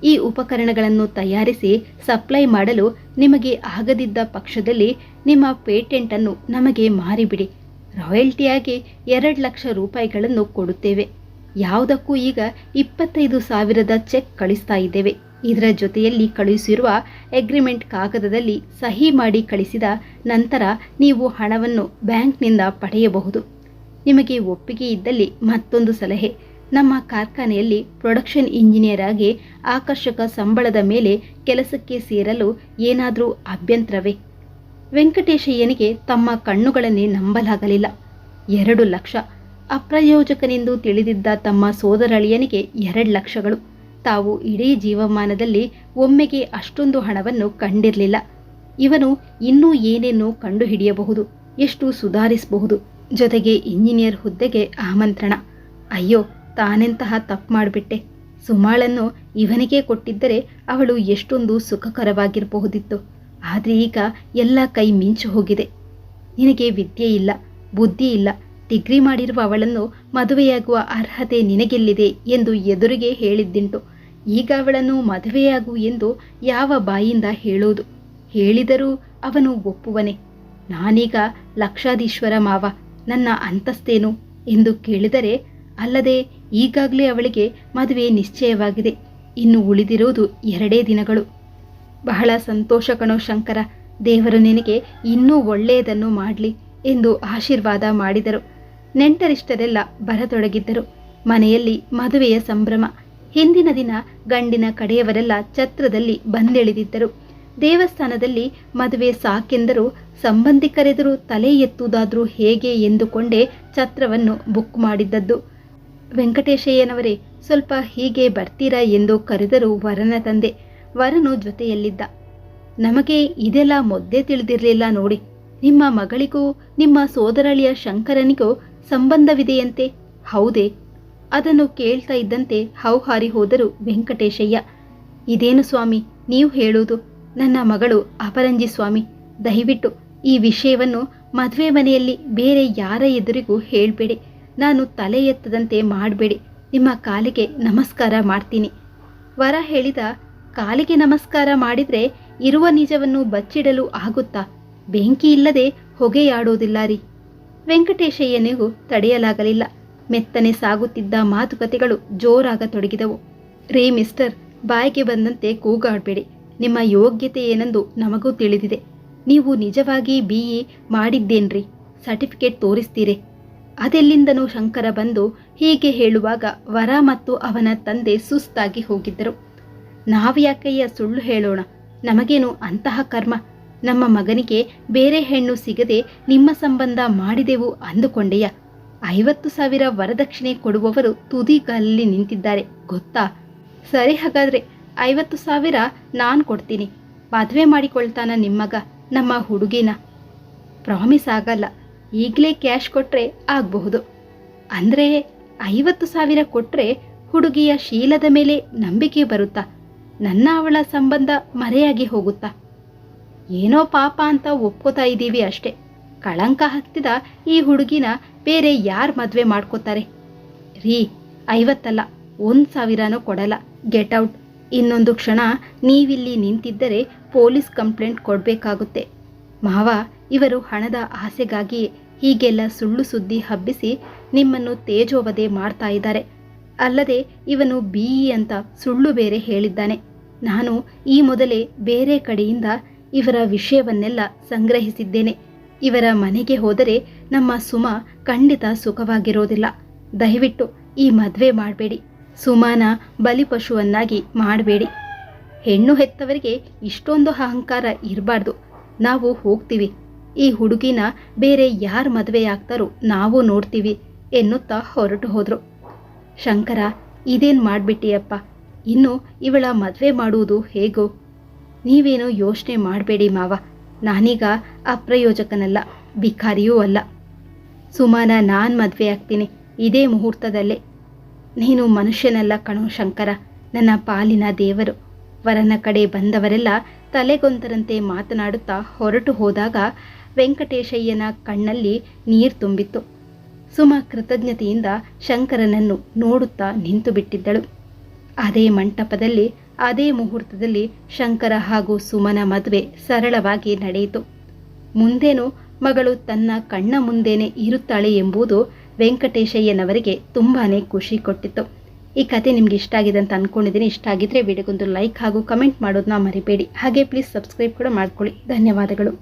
ಈ ಉಪಕರಣಗಳನ್ನು ತಯಾರಿಸಿ ಸಪ್ಲೈ ಮಾಡಲು ನಿಮಗೆ ಆಗದಿದ್ದ ಪಕ್ಷದಲ್ಲಿ ನಿಮ್ಮ ಪೇಟೆಂಟನ್ನು ನಮಗೆ ಮಾರಿಬಿಡಿ. ರಾಯಲ್ಟಿಯಾಗಿ ಎರಡು ಲಕ್ಷ ರೂಪಾಯಿಗಳನ್ನು ಕೊಡುತ್ತೇವೆ. ಯಾವುದಕ್ಕೂ ಈಗ ಇಪ್ಪತ್ತೈದು ಸಾವಿರದ ಚೆಕ್ ಕಳಿಸ್ತಾ ಇದ್ದೇವೆ. ಇದರ ಜೊತೆಯಲ್ಲಿ ಕಳುಹಿಸಿರುವ ಎಗ್ರಿಮೆಂಟ್ ಕಾಗದದಲ್ಲಿ ಸಹಿ ಮಾಡಿ ಕಳಿಸಿದ ನಂತರ ನೀವು ಹಣವನ್ನು ಬ್ಯಾಂಕ್ನಿಂದ ಪಡೆಯಬಹುದು. ನಿಮಗೆ ಒಪ್ಪಿಗೆ ಇದ್ದಲ್ಲಿ ಮತ್ತೊಂದು ಸಲಹೆ. ನಮ್ಮ ಕಾರ್ಖಾನೆಯಲ್ಲಿ ಪ್ರೊಡಕ್ಷನ್ ಇಂಜಿನಿಯರ್ ಆಗಿ ಆಕರ್ಷಕ ಸಂಬಳದ ಮೇಲೆ ಕೆಲಸಕ್ಕೆ ಸೇರಲು ಏನಾದರೂ ಅಭ್ಯಂತರವೇ? ವೆಂಕಟೇಶಯ್ಯನಿಗೆ ತಮ್ಮ ಕಣ್ಣುಗಳನ್ನೇ ನಂಬಲಾಗಲಿಲ್ಲ. ಎರಡು ಲಕ್ಷ. ಅಪ್ರಯೋಜಕನೆಂದು ತಿಳಿದಿದ್ದ ತಮ್ಮ ಸೋದರಳಿಯನಿಗೆ ಎರಡು ಲಕ್ಷಗಳು. ತಾವು ಇಡೀ ಜೀವಮಾನದಲ್ಲಿ ಒಮ್ಮೆಗೆ ಅಷ್ಟೊಂದು ಹಣವನ್ನು ಕಂಡಿರಲಿಲ್ಲ. ಇವನು ಇನ್ನೂ ಏನೇನೋ ಕಂಡುಹಿಡಿಯಬಹುದು, ಎಷ್ಟು ಸುಧಾರಿಸಬಹುದು. ಜೊತೆಗೆ ಇಂಜಿನಿಯರ್ ಹುದ್ದೆಗೆ ಆಮಂತ್ರಣ. ಅಯ್ಯೋ, ತಾನೆಂತಹ ತಪ್ಪು ಮಾಡಿಬಿಟ್ಟೆ. ಸುಮಾಳನ್ನು ಇವನಿಗೆ ಕೊಟ್ಟಿದ್ದರೆ ಅವಳು ಎಷ್ಟೊಂದು ಸುಖಕರವಾಗಿರಬಹುದಿತ್ತು. ಆದರೆ ಈಗ ಎಲ್ಲ ಕೈ ಮಿಂಚು ಹೋಗಿದೆ. ನಿನಗೆ ವಿದ್ಯೆ ಇಲ್ಲ, ಬುದ್ಧಿ ಇಲ್ಲ. ಡಿಗ್ರಿ ಮಾಡಿರುವ ಅವಳನ್ನು ಮದುವೆಯಾಗುವ ಅರ್ಹತೆ ನಿನಗೆಲ್ಲಿದೆ ಎಂದು ಎದುರಿಗೆ ಹೇಳಿದ್ದುಂಟು. ಈಗ ಅವಳನ್ನು ಮದುವೆಯಾಗು ಎಂದು ಯಾವ ಬಾಯಿಂದ ಹೇಳೋದು? ಹೇಳಿದರೂ ಅವನು ಒಪ್ಪುವನೆ. ನಾನೀಗ ಲಕ್ಷಾಧೀಶ್ವರ ಮಾವ, ನನ್ನ ಅಂತಸ್ತೇನು? ಎಂದು ಕೇಳಿದರೆ, ಅಲ್ಲದೆ ಈಗಾಗಲೇ ಅವಳಿಗೆ ಮದುವೆ ನಿಶ್ಚಯವಾಗಿದೆ. ಇನ್ನು ಉಳಿದಿರುವುದು ಎರಡೇ ದಿನಗಳು. ಬಹಳ ಸಂತೋಷ ಕಣೋ ಶಂಕರ, ದೇವರು ನಿನಗೆ ಇನ್ನೂ ಒಳ್ಳೆಯದನ್ನು ಮಾಡಲಿ ಎಂದು ಆಶೀರ್ವಾದ ಮಾಡಿದರು. ನೆಂಟರಿಷ್ಟರೆಲ್ಲ ಬರತೊಡಗಿದ್ದರು. ಮನೆಯಲ್ಲಿ ಮದುವೆಯ ಸಂಭ್ರಮ. ಹಿಂದಿನ ದಿನ ಗಂಡಿನ ಕಡೆಯವರೆಲ್ಲ ಛತ್ರದಲ್ಲಿ ಬಂದೆಳೆದಿದ್ದರು. ದೇವಸ್ಥಾನದಲ್ಲಿ ಮದುವೆ ಸಾಕೆಂದರೂ ಸಂಬಂಧಿಕರೆದುರು ತಲೆ ಎತ್ತುವುದಾದ್ರೂ ಹೇಗೆ ಎಂದುಕೊಂಡೇ ಛತ್ರವನ್ನು ಬುಕ್ ಮಾಡಿದ್ದದ್ದು. ವೆಂಕಟೇಶಯ್ಯನವರೇ, ಸ್ವಲ್ಪ ಹೀಗೆ ಬರ್ತೀರಾ ಎಂದು ಕರೆದರು ವರನ ತಂದೆ. ವರನು ಜೊತೆಯಲ್ಲಿದ್ದ. ನಮಗೆ ಇದೆಲ್ಲ ಮೊದ್ದೇ ತಿಳಿದಿರಲಿಲ್ಲ ನೋಡಿ. ನಿಮ್ಮ ಮಗಳಿಗೂ, ನಿಮ್ಮ ಸೋದರಳಿಯ ಶಂಕರನಿಗೂ ಸಂಬಂಧವಿದೆಯಂತೆ? ಹೌದೇ ಅದನ್ನು ಕೇಳ್ತಾ ಇದ್ದಂತೆ ಹೌಹಾರಿ ಹೋದರು ವೆಂಕಟೇಶಯ್ಯ. ಇದೇನು ಸ್ವಾಮಿ, ನೀವು ಹೇಳುವುದು? ನನ್ನ ಮಗಳು ಅಪರಂಜಿ ಸ್ವಾಮಿ. ದಯವಿಟ್ಟು ಈ ವಿಷಯವನ್ನು ಮದುವೆ ಮನೆಯಲ್ಲಿ ಬೇರೆ ಯಾರ ಎದುರಿಗೂ ಹೇಳಬೇಡಿ. ನಾನು ತಲೆ ಎತ್ತದಂತೆ ಮಾಡಬೇಡಿ. ನಿಮ್ಮ ಕಾಲಿಗೆ ನಮಸ್ಕಾರ ಮಾಡ್ತೀನಿ. ವರ ಹೇಳಿದ, ಕಾಲಿಗೆ ನಮಸ್ಕಾರ ಮಾಡಿದರೆ ಇರುವ ನಿಜವನ್ನು ಬಚ್ಚಿಡಲು ಆಗುತ್ತಾ? ಬೆಂಕಿ ಇಲ್ಲದೆ ಹೊಗೆಯಾಡೋದಿಲ್ಲ ರೀ. ವೆಂಕಟೇಶಯ್ಯನಿಗೂ ತಡೆಯಲಾಗಲಿಲ್ಲ. ಮೆತ್ತನೆ ಸಾಗುತ್ತಿದ್ದ ಮಾತುಕತೆಗಳು ಜೋರಾಗತೊಡಗಿದವು ರೇ ಮಿಸ್ಟರ್, ಬಾಯಿಗೆ ಬಂದಂತೆ ಕೂಗಾಡಬೇಡಿ. ನಿಮ್ಮ ಯೋಗ್ಯತೆ ಏನೆಂದು ನಮಗೂ ತಿಳಿದಿದೆ. ನೀವು ನಿಜವಾಗಿ ಬಿ. ಇ ಮಾಡಿದ್ದೇನ್ರಿ? ಸರ್ಟಿಫಿಕೇಟ್ ತೋರಿಸ್ತೀರಿ? ಅದೆಲ್ಲಿಂದನೂ ಶಂಕರ ಬಂದು ಹೀಗೆ ಹೇಳುವಾಗ ವರ ಮತ್ತು ಅವನ ತಂದೆ ಸುಸ್ತಾಗಿ ಹೋಗಿದ್ದರು. ನಾವ್ಯಾಕಯ್ಯ ಸುಳ್ಳು ಹೇಳೋಣ? ನಮಗೇನು ಅಂತಹ ಕರ್ಮ? ನಮ್ಮ ಮಗನಿಗೆ ಬೇರೆ ಹೆಣ್ಣು ಸಿಗದೆ ನಿಮ್ಮ ಸಂಬಂಧ ಮಾಡಿದೆವು ಅಂದುಕೊಂಡೆಯ? ಐವತ್ತು ಸಾವಿರ ವರದಕ್ಷಿಣೆ ಕೊಡುವವರು ತುದಿಗಲ್ಲಿ ನಿಂತಿದ್ದಾರೆ. ಗೊತ್ತಾ? ಸರಿ ಹಾಗಾದ್ರೆ, ಐವತ್ತು ಸಾವಿರ ನಾನು ಕೊಡ್ತೀನಿ. ಮದುವೆ ಮಾಡಿಕೊಳ್ತಾನ ನಿಮ್ಮಗ, ನಮ್ಮ ಹುಡುಗಿನ. ಪ್ರಾಮಿಸ್ ಆಗಲ್ಲ. ಈಗಲೇ ಕ್ಯಾಶ್ ಕೊಟ್ಟರೆ ಆಗಬಹುದು. ಅಂದರೆ, ಐವತ್ತು ಸಾವಿರ ಕೊಟ್ಟರೆ ಹುಡುಗಿಯ ಶೀಲದ ಮೇಲೆ ನಂಬಿಕೆ ಬರುತ್ತಾ? ನನ್ನ ಅವಳ ಸಂಬಂಧ ಮರೆಯಾಗಿ ಹೋಗುತ್ತಾ? ಏನೋ ಪಾಪ ಅಂತ ಒಪ್ಕೋತಾ ಇದ್ದೀವಿ ಅಷ್ಟೇ. ಕಳಂಕ ಹತ್ತಿದ ಈ ಹುಡುಗಿನ ಬೇರೆ ಯಾರು ಮದುವೆ ಮಾಡ್ಕೋತಾರೆ? ರೀ, ಐವತ್ತಲ್ಲ, ಒಂದು ಸಾವಿರನೂ ಕೊಡಲ್ಲ. Get out. ಇನ್ನೊಂದು ಕ್ಷಣ ನೀವಿಲ್ಲಿ ನಿಂತಿದ್ದರೆ ಪೊಲೀಸ್ ಕಂಪ್ಲೇಂಟ್ ಕೊಡಬೇಕಾಗುತ್ತೆ. ಮಾವ, ಇವರು ಹಣದ ಆಸೆಗಾಗಿ ಹೀಗೆಲ್ಲ ಸುಳ್ಳು ಸುದ್ದಿ ಹಬ್ಬಿಸಿ ನಿಮ್ಮನ್ನು ತೇಜೋವಧೆ ಮಾಡ್ತಾ ಇದ್ದಾರೆ. ಅಲ್ಲದೆ ಇವನು ಬಿಇ ಅಂತ ಸುಳ್ಳು ಬೇರೆ ಹೇಳಿದ್ದಾನೆ. ನಾನು ಈ ಮೊದಲೇ ಬೇರೆ ಕಡೆಯಿಂದ ಇವರ ವಿಷಯವನ್ನೆಲ್ಲ ಸಂಗ್ರಹಿಸಿದ್ದೇನೆ. ಇವರ ಮನೆಗೆ ಹೋದರೆ ನಮ್ಮ ಸುಮ ಖಂಡಿತ ಸುಖವಾಗಿರೋದಿಲ್ಲ. ದಯವಿಟ್ಟು ಈ ಮದುವೆ ಮಾಡಬೇಡಿ. ಸುಮಾನ ಬಲಿಪಶುವನ್ನಾಗಿ ಮಾಡಬೇಡಿ. ಹೆಣ್ಣು ಹೆತ್ತವರಿಗೆ ಇಷ್ಟೊಂದು ಅಹಂಕಾರ ಇರಬಾರ್ದು. ನಾವು ಹೋಗ್ತೀವಿ. ಈ ಹುಡುಗಿನ ಬೇರೆ ಯಾರು ಮದುವೆ ಆಗ್ತಾರೋ ನಾವು ನೋಡ್ತೀವಿ ಎನ್ನುತ್ತಾ ಹೊರಟು ಹೋದರು. ಶಂಕರ, ಇದೇನು ಮಾಡಿಬಿಟ್ಟಿಯಪ್ಪ? ಇನ್ನು ಇವಳ ಮದುವೆ ಮಾಡುವುದು ಹೇಗೋ? ನೀವೇನು ಯೋಚನೆ ಮಾಡಬೇಡಿ ಮಾವ. ನಾನೀಗ ಅಪ್ರಯೋಜಕನಲ್ಲ, ಭಿಕಾರಿಯೂ ಅಲ್ಲ. ಸುಮಾನ, ನಾನು ಮದುವೆ ಆಗ್ತೀನಿ. ಇದೇ ಮುಹೂರ್ತದಲ್ಲೇ. ನೀನು ಮನುಷ್ಯನಲ್ಲ ಕಣೋ ಶಂಕರ. ನನ್ನ ಪಾಲಿನ ದೇವರು. ವರನ ಕಡೆ ಬಂದವರೆಲ್ಲ ತಲೆಗೊಂದರಂತೆ ಮಾತನಾಡುತ್ತಾ ಹೊರಟು ಹೋದಾಗ ವೆಂಕಟೇಶಯ್ಯನ ಕಣ್ಣಲ್ಲಿ ನೀರು ತುಂಬಿತ್ತು. ಸುಮ ಕೃತಜ್ಞತೆಯಿಂದ ಶಂಕರನನ್ನು ನೋಡುತ್ತಾ ನಿಂತು ಬಿಟ್ಟಿದ್ದಳು. ಅದೇ ಮಂಟಪದಲ್ಲಿ, ಅದೇ ಮುಹೂರ್ತದಲ್ಲಿ ಶಂಕರ ಹಾಗೂ ಸುಮನ ಮದುವೆ ಸರಳವಾಗಿ ನಡೆಯಿತು. ಮುಂದೇನು ಮಗಳು ತನ್ನ ಕಣ್ಣ ಮುಂದೇನೆ ಇರುತ್ತಾಳೆ ಎಂಬುದು ವೆಂಕಟೇಶಯ್ಯನವರಿಗೆ ತುಂಬಾನೇ ಖುಷಿ ಕೊಟ್ಟಿತ್ತು. ಈ ಕತೆ ನಿಮ್ಗೆ ಇಷ್ಟ ಆಗಿದೆ ಅಂತ ಅನ್ಕೊಂಡಿದ್ದೀನಿ. ಇಷ್ಟ ಆಗಿದ್ರೆ ವಿಡಿಯೋಗೊಂದು ಲೈಕ್ ಹಾಗೂ ಕಮೆಂಟ್ ಮಾಡೋದನ್ನ ಮರಿಬೇಡಿ. ಹಾಗೆ ಪ್ಲೀಸ್ ಸಬ್ಸ್ಕ್ರೈಬ್ ಕೂಡ ಮಾಡ್ಕೊಳ್ಳಿ. ಧನ್ಯವಾದಗಳು.